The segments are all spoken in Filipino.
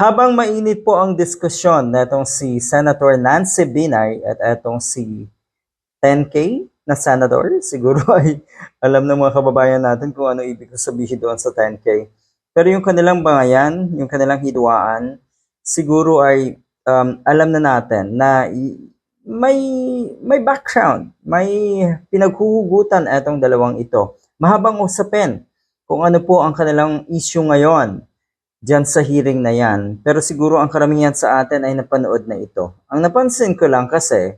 Habang mainit po ang diskusyon na itong si Senator Nancy Binay at itong si 10K na senador, siguro ay alam ng mga kababayan natin kung ano ibig sabihin doon sa 10K. Pero yung kanilang bangayan, yung kanilang hidwaan, siguro ay um, alam na natin na may may background, may pinaghuhugutan itong dalawang ito. Mahabang usapin kung ano po ang kanilang issue ngayon dyan sa hearing na yan. Pero siguro ang karamihan sa atin ay napanood na ito. Ang napansin ko lang kasi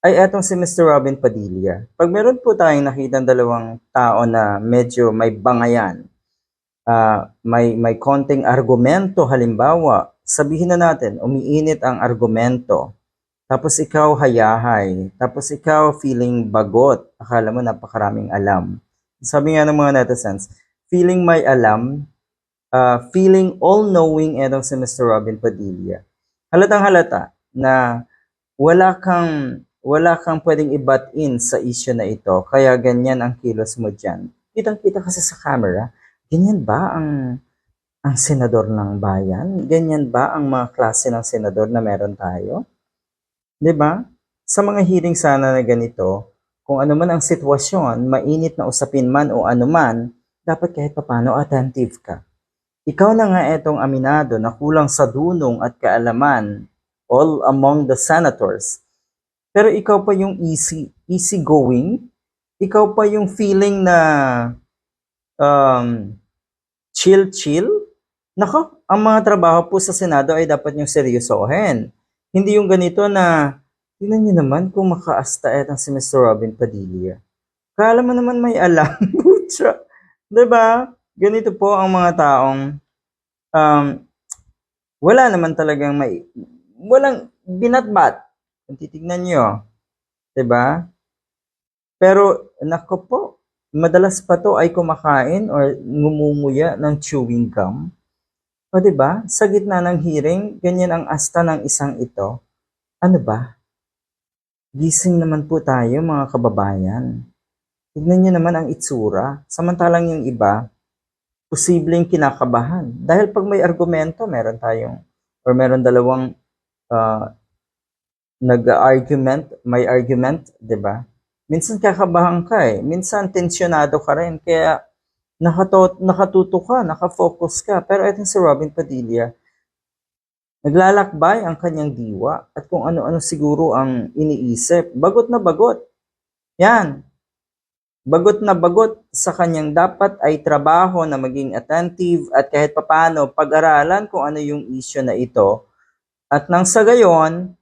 ay etong si Mr. Robin Padilla. Pag meron po tayong nakita dalawang tao na medyo may bangayan, ah, may may konting argumento halimbawa, sabihin na natin, umiinit ang argumento. Tapos ikaw hayahay. Tapos ikaw feeling bagot. Akala mo napakaraming alam. Sabi nga ng mga netizens, feeling may alam, uh, feeling all-knowing etong si Mr. Robin Padilla. Halatang halata na wala kang wala kang pwedeng i-butt in sa issue na ito. Kaya ganyan ang kilos mo dyan. Kitang-kita kasi sa camera, ganyan ba ang ang senador ng bayan? Ganyan ba ang mga klase ng senador na meron tayo? 'Di ba? Sa mga hearing sana na ganito, kung ano man ang sitwasyon, mainit na usapin man o anuman, dapat kahit papano attentive ka. Ikaw na nga etong aminado na kulang sa dunong at kaalaman all among the senators. Pero ikaw pa yung easy, easy going. Ikaw pa yung feeling na um, chill-chill. Nako, ang mga trabaho po sa Senado ay dapat yung seryosohin. Hindi yung ganito na, tingnan niyo naman kung makaasta etang si Mr. Robin Padilla. Kala mo naman may alam. Ba? Ganito po ang mga taong um, wala naman talagang may walang binatbat. Kung titignan niyo, 'di ba? Pero nako po, madalas pa to ay kumakain or ngumunguya ng chewing gum. O ba? Sa gitna ng hearing, ganyan ang asta ng isang ito. Ano ba? Gising naman po tayo mga kababayan. Tignan niyo naman ang itsura. Samantalang yung iba, posibleng kinakabahan. Dahil pag may argumento, meron tayong, or meron dalawang ah, nag-argument, may argument, di ba? Minsan kakabahan ka eh. Minsan tensyonado ka rin. Kaya nakato, nakatuto ka, nakafocus ka. Pero itong si Robin Padilla, naglalakbay ang kanyang diwa at kung ano-ano siguro ang iniisip. Bagot na bagot. Yan. Bagot na bagot sa kanyang dapat ay trabaho na maging attentive at kahit papano pag-aralan kung ano yung issue na ito. At nang sa gayon,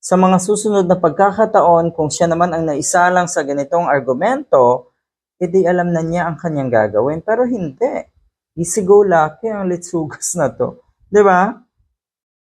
sa mga susunod na pagkakataon, kung siya naman ang naisalang sa ganitong argumento, edi alam na niya ang kanyang gagawin. Pero hindi. Easy go lucky ang litsugas na to. Di ba?